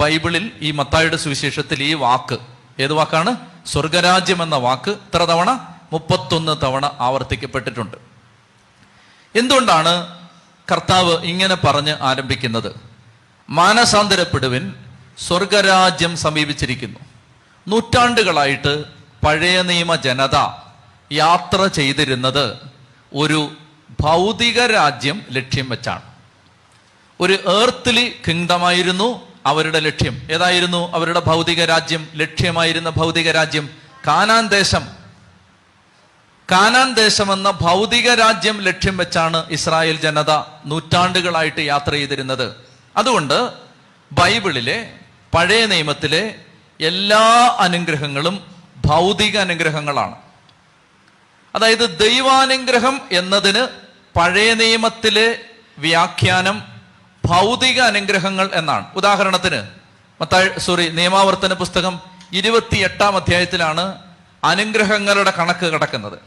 ബൈബിളിൽ ഈ മത്തായുടെ സുവിശേഷത്തിൽ ഈ വാക്ക് ഏത് വാക്കാണ്? സ്വർഗരാജ്യം എന്ന വാക്ക് ഇത്ര തവണ? മുപ്പത്തൊന്ന് തവണ ആവർത്തിക്കപ്പെട്ടിട്ടുണ്ട്. എന്തുകൊണ്ടാണ് കർത്താവ് ഇങ്ങനെ പറഞ്ഞ് ആരംഭിക്കുന്നത്? മാനസാന്തരപ്പെടുവിൻ സ്വർഗരാജ്യം സമീപിച്ചിരിക്കുന്നു. നൂറ്റാണ്ടുകളായിട്ട് പഴയ നിയമ ജനത യാത്ര ചെയ്തിരുന്നത് ഒരു ഭൗതിക രാജ്യം ലക്ഷ്യം വെച്ചാണ്. ഒരു ഏർത്ത്ലി കിങ്ഡമായിരുന്നു അവരുടെ ലക്ഷ്യം. ഏതായിരുന്നു അവരുടെ ഭൗതിക രാജ്യം? ലക്ഷ്യമായിരുന്ന ഭൗതിക രാജ്യം കാനാൻ ദേശം. കാനാൻ ദേശം എന്ന ഭൗതിക രാജ്യം ലക്ഷ്യം വെച്ചാണ് ഇസ്രായേൽ ജനത നൂറ്റാണ്ടുകളായിട്ട് യാത്ര ചെയ്തിരുന്നത്. അതുകൊണ്ട് ബൈബിളിലെ പഴയ നിയമത്തിലെ എല്ലാ അനുഗ്രഹങ്ങളും ഭൗതിക അനുഗ്രഹങ്ങളാണ്. അതായത് ദൈവാനുഗ്രഹം എന്നതിന് പഴയ നിയമത്തിലെ വ്യാഖ്യാനം ഭൗതിക അനുഗ്രഹങ്ങൾ എന്നാണ്. ഉദാഹരണത്തിന് മത്തായി സോറി നിയമാവർത്തന പുസ്തകം ഇരുപത്തിയെട്ടാം അധ്യായത്തിലാണ് അനുഗ്രഹങ്ങളുടെ കണക്ക് കിടക്കുന്നത്.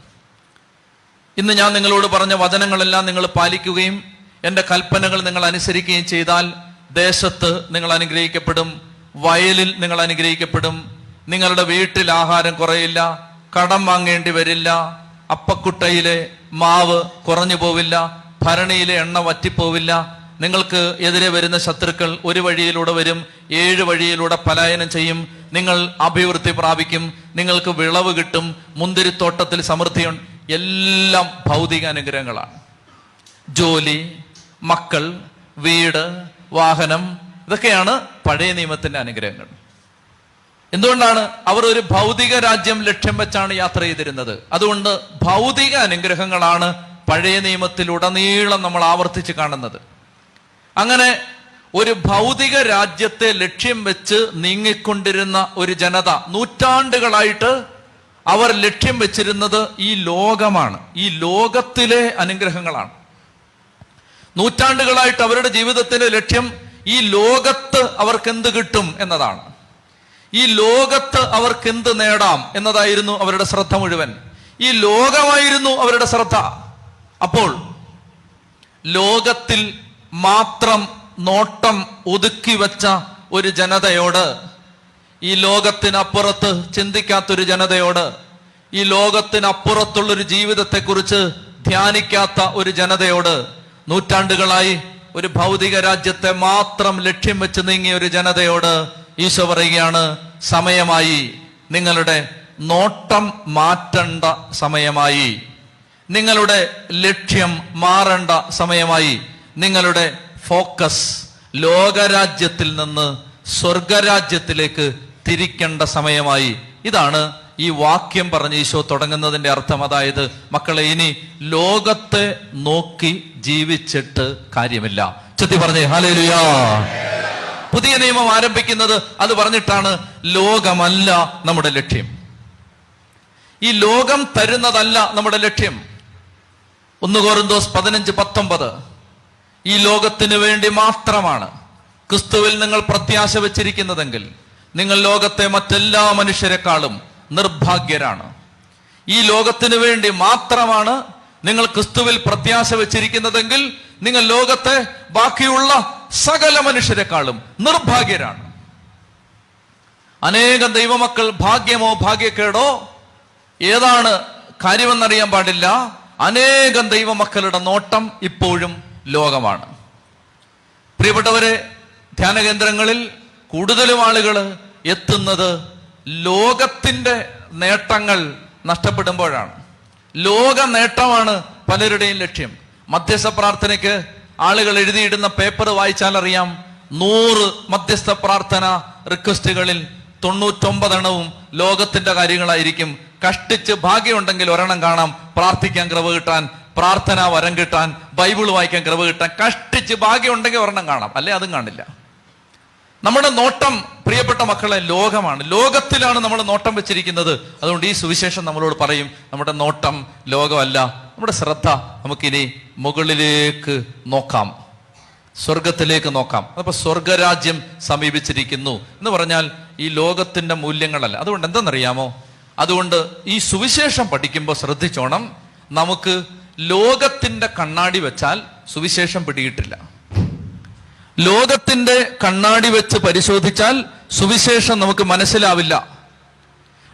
ഇന്ന് ഞാൻ നിങ്ങളോട് പറഞ്ഞ വചനങ്ങളെല്ലാം നിങ്ങൾ പാലിക്കുകയും എന്റെ കൽപ്പനകൾ നിങ്ങൾ അനുസരിക്കുകയും ചെയ്താൽ ദേശത്ത് നിങ്ങൾ അനുഗ്രഹിക്കപ്പെടും വയലിൽ നിങ്ങൾ അനുഗ്രഹിക്കപ്പെടും നിങ്ങളുടെ വീട്ടിൽ ആഹാരം കുറയില്ല കടം വാങ്ങേണ്ടി വരില്ല അപ്പക്കുട്ടയിലെ മാവ് കുറഞ്ഞു പോവില്ല ഭരണിയിലെ എണ്ണ വറ്റിപ്പോവില്ല നിങ്ങൾക്ക് എതിരെ വരുന്ന ശത്രുക്കൾ ഒരു വഴിയിലൂടെ വരും ഏഴ് വഴിയിലൂടെ പലായനം ചെയ്യും നിങ്ങൾ അഭിവൃദ്ധി പ്രാപിക്കും നിങ്ങൾക്ക് വിളവ് കിട്ടും മുന്തിരിത്തോട്ടത്തിൽ സമൃദ്ധിയുണ്ട്. എല്ലാം ഭൗതിക അനുഗ്രഹങ്ങളാണ്. ജോലി മക്കൾ വീട് വാഹനം ഇതൊക്കെയാണ് പഴയ നിയമത്തിന്റെ അനുഗ്രഹങ്ങൾ. എന്തുകൊണ്ടാണ് അവർ ഒരു ഭൗതിക രാജ്യം ലക്ഷ്യം വെച്ചാണ് യാത്ര ചെയ്തിരുന്നത്? അതുകൊണ്ട് ഭൗതിക അനുഗ്രഹങ്ങളാണ് പഴയ നിയമത്തിലുടനീളം നമ്മൾ ആവർത്തിച്ച് കാണുന്നത്. അങ്ങനെ ഒരു ഭൗതിക രാജ്യത്തെ ലക്ഷ്യം വെച്ച് നീങ്ങിക്കൊണ്ടിരുന്ന ഒരു ജനത നൂറ്റാണ്ടുകളായിട്ട് അവർ ലക്ഷ്യം വെച്ചിരുന്നത് ഈ ലോകമാണ്. ഈ ലോകത്തിലെ അനുഗ്രഹങ്ങളാണ്. നൂറ്റാണ്ടുകളായിട്ട് അവരുടെ ജീവിതത്തിന്റെ ലക്ഷ്യം ഈ ലോകത്ത് അവർക്ക് എന്ത് കിട്ടും എന്നതാണ്. ഈ ലോകത്ത് അവർക്ക് എന്ത് നേടാം എന്നതായിരുന്നു അവരുടെ ശ്രദ്ധ മുഴുവൻ. ഈ ലോകമായിരുന്നു അവരുടെ ശ്രദ്ധ. അപ്പോൾ ലോകത്തിൽ മാത്രം നോട്ടം ഒതുക്കി വെച്ച ഒരു ജനതയോട് ഈ ലോകത്തിനപ്പുറത്ത് ചിന്തിക്കാത്തൊരു ജനതയോട് ഈ ലോകത്തിനപ്പുറത്തുള്ളൊരു ജീവിതത്തെക്കുറിച്ച് ധ്യാനിക്കാത്ത ഒരു ജനതയോട് നൂറ്റാണ്ടുകളായി ഒരു ഭൗതിക രാജ്യത്തെ മാത്രം ലക്ഷ്യം വെച്ച് നീങ്ങിയ ഒരു ജനതയോട് ഈശോ പറയുകയാണ് സമയമായി നിങ്ങളുടെ നോട്ടം മാറ്റേണ്ട സമയമായി നിങ്ങളുടെ ലക്ഷ്യം മാറേണ്ട സമയമായി നിങ്ങളുടെ ഫോക്കസ് ലോകരാജ്യത്തിൽ നിന്ന് സ്വർഗരാജ്യത്തിലേക്ക് തിരിക്കേണ്ട സമയമായി. ഇതാണ് ഈ വാക്യം പറഞ്ഞ് ഈശോ തുടങ്ങുന്നതിന്റെ അർത്ഥം. അതായത് മക്കളെ ഇനി ലോകത്തെ നോക്കി ജീവിച്ചിട്ട് കാര്യമില്ല. ചെത്തി പറഞ്ഞേ ഹാലേലുയാ പുതിയ നിയമം ആരംഭിക്കുന്നത് അത് പറഞ്ഞിട്ടാണ് ലോകമല്ല നമ്മുടെ ലക്ഷ്യം. ഈ ലോകം തരുന്നതല്ല നമ്മുടെ ലക്ഷ്യം. ഒന്ന് കോറിന്തോസ് പതിനഞ്ച് പത്തൊമ്പത്. ഈ ലോകത്തിന് വേണ്ടി മാത്രമാണ് ക്രിസ്തുവിൽ നിങ്ങൾ പ്രത്യാശ വച്ചിരിക്കുന്നതെങ്കിൽ നിങ്ങൾ ലോകത്തെ മറ്റെല്ലാ മനുഷ്യരെക്കാളും നിർഭാഗ്യരാണ്. ഈ ലോകത്തിന് വേണ്ടി മാത്രമാണ് നിങ്ങൾ ക്രിസ്തുവിൽ പ്രത്യാശ വെച്ചിരിക്കുന്നതെങ്കിൽ നിങ്ങൾ ലോകത്തെ ബാക്കിയുള്ള സകല മനുഷ്യരെക്കാളും നിർഭാഗ്യരാണ്. അനേകം ദൈവമക്കൾ ഭാഗ്യമോ ഭാഗ്യക്കേടോ ഏതാണ് കാര്യമെന്നറിയാൻ പാടില്ല. അനേകം ദൈവമക്കളുടെ നോട്ടം ഇപ്പോഴും ലോകമാണ്. പ്രിയപ്പെട്ടവരെ ധ്യാന കേന്ദ്രങ്ങളിൽ കൂടുതലും ആളുകൾ എത്തുന്നത് ലോകത്തിന്റെ നേട്ടങ്ങൾ നഷ്ടപ്പെടുമ്പോഴാണ്. ലോക നേട്ടമാണ് പലരുടെയും ലക്ഷ്യം. മധ്യസ്ഥ പ്രാർത്ഥനയ്ക്ക് ആളുകൾ എഴുതിയിടുന്ന പേപ്പർ വായിച്ചാൽ അറിയാം നൂറ് മധ്യസ്ഥ പ്രാർത്ഥന റിക്വസ്റ്റുകളിൽ തൊണ്ണൂറ്റൊമ്പതെണ്ണവും ലോകത്തിന്റെ കാര്യങ്ങളായിരിക്കും. കഷ്ടിച്ച് ഭാഗ്യമുണ്ടെങ്കിൽ ഒരെണ്ണം കാണാം പ്രാർത്ഥിക്കാൻ കൃപ കിട്ടാൻ പ്രാർത്ഥന വരം കിട്ടാൻ ബൈബിൾ വായിക്കാൻ കൃപ കിട്ടാൻ കഷ്ടിച്ച് ഭാഗ്യമുണ്ടെങ്കിൽ ഒരെണ്ണം കാണാം. അല്ലെ അതും കാണില്ല. നമ്മുടെ നോട്ടം പ്രിയപ്പെട്ട മക്കളെ ലോകമാണ്. ലോകത്തിലാണ് നമ്മൾ നോട്ടം വെച്ചിരിക്കുന്നത്. അതുകൊണ്ട് ഈ സുവിശേഷം നമ്മളോട് പറയും നമ്മുടെ നോട്ടം ലോകമല്ല നമ്മുടെ ശ്രദ്ധ നമുക്കിനി മുകളിലേക്ക് നോക്കാം. സ്വർഗത്തിലേക്ക് നോക്കാം. അപ്പൊ സ്വർഗരാജ്യം സമീപിച്ചിരിക്കുന്നു എന്ന് പറഞ്ഞാൽ ഈ ലോകത്തിന്റെ മൂല്യങ്ങളല്ല. അതുകൊണ്ട് എന്തെന്നറിയാമോ? അതുകൊണ്ട് ഈ സുവിശേഷം പഠിക്കുമ്പോൾ ശ്രദ്ധിച്ചോണം. നമുക്ക് ലോകത്തിന്റെ കണ്ണാടി വെച്ചാൽ സുവിശേഷം പിടിയിട്ടില്ല. ലോകത്തിന്റെ കണ്ണാടി വെച്ച് പരിശോധിച്ചാൽ സുവിശേഷം നമുക്ക് മനസ്സിലാവില്ല.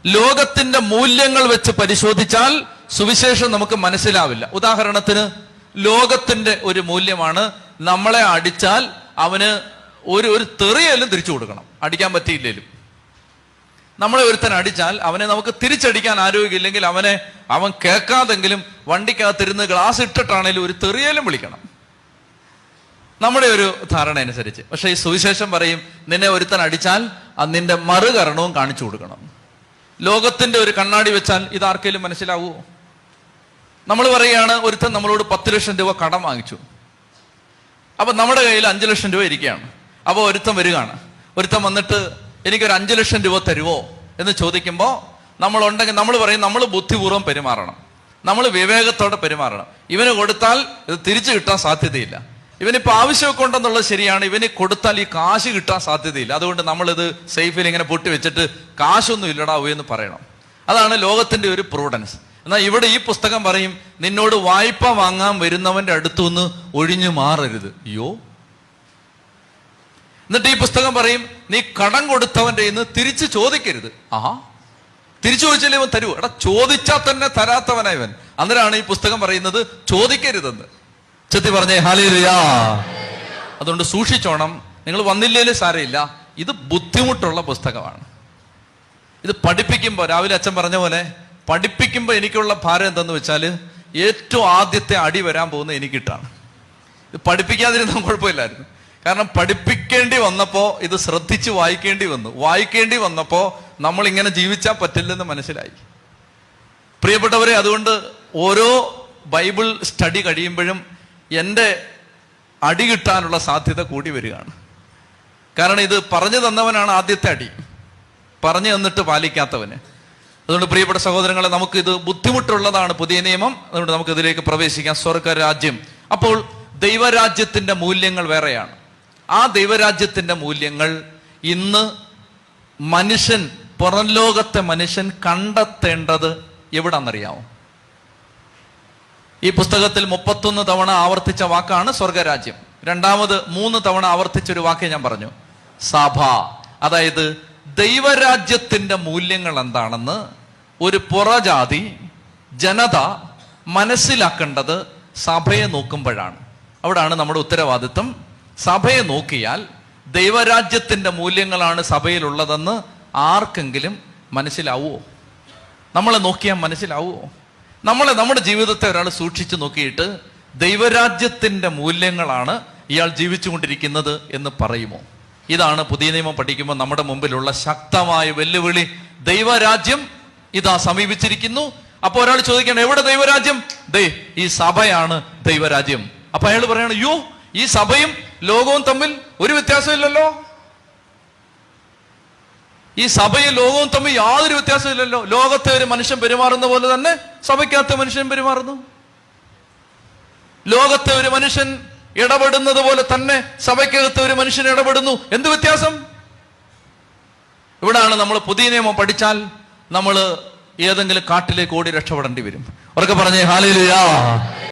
ലോകത്തിന്റെ മൂല്യങ്ങൾ വെച്ച് പരിശോധിച്ചാൽ സുവിശേഷം നമുക്ക് മനസ്സിലാവില്ല. ഉദാഹരണത്തിന് ലോകത്തിന്റെ ഒരു മൂല്യമാണ് നമ്മളെ അടിച്ചാൽ അവന് ഒരു ഒരു തെറിയലും തിരിച്ചു കൊടുക്കണം. അടിക്കാൻ പറ്റിയില്ലേലും. നമ്മളെ ഒരുത്തൻ അടിച്ചാൽ അവനെ നമുക്ക് തിരിച്ചടിക്കാൻ ആരോഗ്യമില്ലെങ്കിൽ അവനെ അവൻ കേൾക്കാതെങ്കിലും വണ്ടിക്കകത്തിരുന്ന് ഗ്ലാസ് ഇട്ടിട്ടാണെങ്കിലും ഒരു തെറിയലും വിളിക്കണം. നമ്മുടെ ഒരു ധാരണ അനുസരിച്ച്. പക്ഷെ ഈ സുവിശേഷം പറയും നിന്നെ ഒരുത്തൻ അടിച്ചാൽ അത് നിന്റെ മറുകരണവും കാണിച്ചു കൊടുക്കണം. ലോകത്തിന്റെ ഒരു കണ്ണാടി വെച്ചാൽ ഇത് ആർക്കെങ്കിലും മനസ്സിലാവുമോ നമ്മൾ പറയുകയാണ് ഒരുത്തൻ നമ്മളോട് പത്ത് ലക്ഷം രൂപ കടം വാങ്ങിച്ചു. അപ്പൊ നമ്മുടെ കയ്യിൽ അഞ്ചു ലക്ഷം രൂപ ഇരിക്കുകയാണ്. അപ്പോൾ ഒരുത്തൻ വരികയാണ്. ഒരുത്തൻ വന്നിട്ട് എനിക്കൊരു അഞ്ചു ലക്ഷം രൂപ തരുമോ എന്ന് ചോദിക്കുമ്പോൾ നമ്മൾ ഉണ്ടെങ്കിൽ നമ്മൾ പറയും നമ്മൾ ബുദ്ധിപൂർവം പെരുമാറണം. നമ്മൾ വിവേകത്തോടെ പെരുമാറണം. ഇവന് കൊടുത്താൽ ഇത് തിരിച്ചു കിട്ടാൻ സാധ്യതയില്ല. ഇവനിപ്പോൾ ആവശ്യമൊക്കെ ഉണ്ടെന്നുള്ളത് ശരിയാണ്. ഇവന് കൊടുത്താൽ ഈ കാശ് കിട്ടാൻ സാധ്യതയില്ല. അതുകൊണ്ട് നമ്മളിത് സേഫിൽ ഇങ്ങനെ പൊട്ടി വെച്ചിട്ട് കാശൊന്നും ഇല്ലടാവൂ എന്ന് പറയണം. അതാണ് ലോകത്തിന്റെ ഒരു പ്രൂഡൻസ്. എന്നാൽ ഇവിടെ ഈ പുസ്തകം പറയും നിന്നോട് വായ്പ വാങ്ങാൻ വരുന്നവന്റെ അടുത്തുനിന്ന് ഒഴിഞ്ഞു മാറരുത്. അയ്യോ. എന്നിട്ട് ഈ പുസ്തകം പറയും നീ കടം കൊടുത്തവന്റെ ഇന്ന് തിരിച്ചു ചോദിക്കരുത്. ആഹാ. തിരിച്ചു ചോദിച്ചാലേ ഇവൻ തരൂ. എടാ ചോദിച്ചാൽ തന്നെ തരാത്തവനാ ഇവൻ. അന്നേരമാണ് ഈ പുസ്തകം പറയുന്നത് ചോദിക്കരുതെന്ന്. ചെത്തി പറഞ്ഞേ ഹാലിയാ അതുകൊണ്ട് സൂക്ഷിച്ചോണം. നിങ്ങൾ വന്നില്ലേലും സാരമില്ല. ഇത് ബുദ്ധിമുട്ടുള്ള പുസ്തകമാണ്. ഇത് പഠിപ്പിക്കുമ്പോൾ രാവിലെ അച്ഛൻ പറഞ്ഞ പോലെ പഠിപ്പിക്കുമ്പോൾ എനിക്കുള്ള ഭാരം എന്തെന്ന് വെച്ചാൽ ഏറ്റവും ആദ്യത്തെ അടി വരാൻ പോകുന്നത് എനിക്കിട്ടാണ്. ഇത് പഠിപ്പിക്കാതിരുന്ന കുഴപ്പമില്ലായിരുന്നു. കാരണം പഠിപ്പിക്കേണ്ടി വന്നപ്പോൾ ഇത് ശ്രദ്ധിച്ച് വായിക്കേണ്ടി വന്നു. വായിക്കേണ്ടി വന്നപ്പോൾ നമ്മൾ ഇങ്ങനെ ജീവിച്ചാൽ പറ്റില്ലെന്ന് മനസ്സിലായി. പ്രിയപ്പെട്ടവരെ അതുകൊണ്ട് ഓരോ ബൈബിൾ സ്റ്റഡി കഴിയുമ്പോഴും എന്റെ അടി കിട്ടാനുള്ള സാധ്യത കൂടി വരികയാണ്. കാരണം ഇത് പറഞ്ഞു തന്നവനാണ് ആദ്യത്തെ അടി. പറഞ്ഞു തന്നിട്ട് പാലിക്കാത്തവന്. അതുകൊണ്ട് പ്രിയപ്പെട്ട സഹോദരങ്ങളെ നമുക്ക് ഇത് ബുദ്ധിമുട്ടുള്ളതാണ് പുതിയ നിയമം. അതുകൊണ്ട് നമുക്ക് ഇതിലേക്ക് പ്രവേശിക്കാം. സ്വർഗ രാജ്യം അപ്പോൾ ദൈവരാജ്യത്തിന്റെ മൂല്യങ്ങൾ വേറെയാണ്. ആ ദൈവരാജ്യത്തിന്റെ മൂല്യങ്ങൾ ഇന്ന് മനുഷ്യൻ പുറം ലോകത്തെ മനുഷ്യൻ കണ്ടെത്തേണ്ടത് എവിടാന്നറിയാമോ ഈ പുസ്തകത്തിൽ മുപ്പത്തൊന്ന് തവണ ആവർത്തിച്ച വാക്കാണ് സ്വർഗരാജ്യം. രണ്ടാമത് മൂന്ന് തവണ ആവർത്തിച്ചൊരു വാക്ക് ഞാൻ പറഞ്ഞു. സഭ. അതായത് ദൈവരാജ്യത്തിന്റെ മൂല്യങ്ങൾ എന്താണെന്ന് ഒരു പുറജാതി ജനത മനസ്സിലാക്കേണ്ടത് സഭയെ നോക്കുമ്പോഴാണ്. അവിടാണ് നമ്മുടെ ഉത്തരവാദിത്വം. സഭയെ നോക്കിയാൽ ദൈവരാജ്യത്തിന്റെ മൂല്യങ്ങളാണ് സഭയിലുള്ളതെന്ന് ആർക്കെങ്കിലും മനസ്സിലാവുമോ നമ്മളെ നോക്കിയാൽ മനസ്സിലാവുമോ നമ്മളെ നമ്മുടെ ജീവിതത്തെ ഒരാൾ സൂക്ഷിച്ചു നോക്കിയിട്ട് ദൈവരാജ്യത്തിന്റെ മൂല്യങ്ങളാണ് ഇയാൾ ജീവിച്ചുകൊണ്ടിരിക്കുന്നത് എന്ന് പറയുമോ? ഇതാണ് പുതിയ നിയമം പഠിക്കുമ്പോൾ നമ്മുടെ മുമ്പിലുള്ള ശക്തമായ വെല്ലുവിളി. ദൈവരാജ്യം ഇതാ സമീപിച്ചിരിക്കുന്നു. അപ്പോൾ ഒരാൾ ചോദിക്കണം എവിടെ ദൈവരാജ്യം? ദേ ഈ സഭയാണ് ദൈവരാജ്യം. അപ്പൊ അയാൾ പറയണം യോ ഈ സഭയും ലോകവും തമ്മിൽ ഒരു വ്യത്യാസമില്ലല്ലോ. ഈ സഭയും ലോകവും തമ്മിൽ യാതൊരു വ്യത്യാസമില്ലല്ലോ. ലോകത്തെ ഒരു മനുഷ്യൻ പെരുമാറുന്ന പോലെ തന്നെ സഭയ്ക്കകത്തെ മനുഷ്യൻ പെരുമാറുന്നു. ലോകത്തെ ഒരു മനുഷ്യൻ ഇടപെടുന്നത് പോലെ തന്നെ സഭയ്ക്കകത്ത് ഒരു മനുഷ്യൻ ഇടപെടുന്നു. എന്ത് വ്യത്യാസം? ഇവിടാണ് നമ്മൾ പുതിയ നിയമം പഠിച്ചാൽ നമ്മൾ ഏതെങ്കിലും കാട്ടിലേക്ക് ഓടി രക്ഷപ്പെടേണ്ടി വരും. ഉറക്കെ പറഞ്ഞേ ഹാലിലുയാ.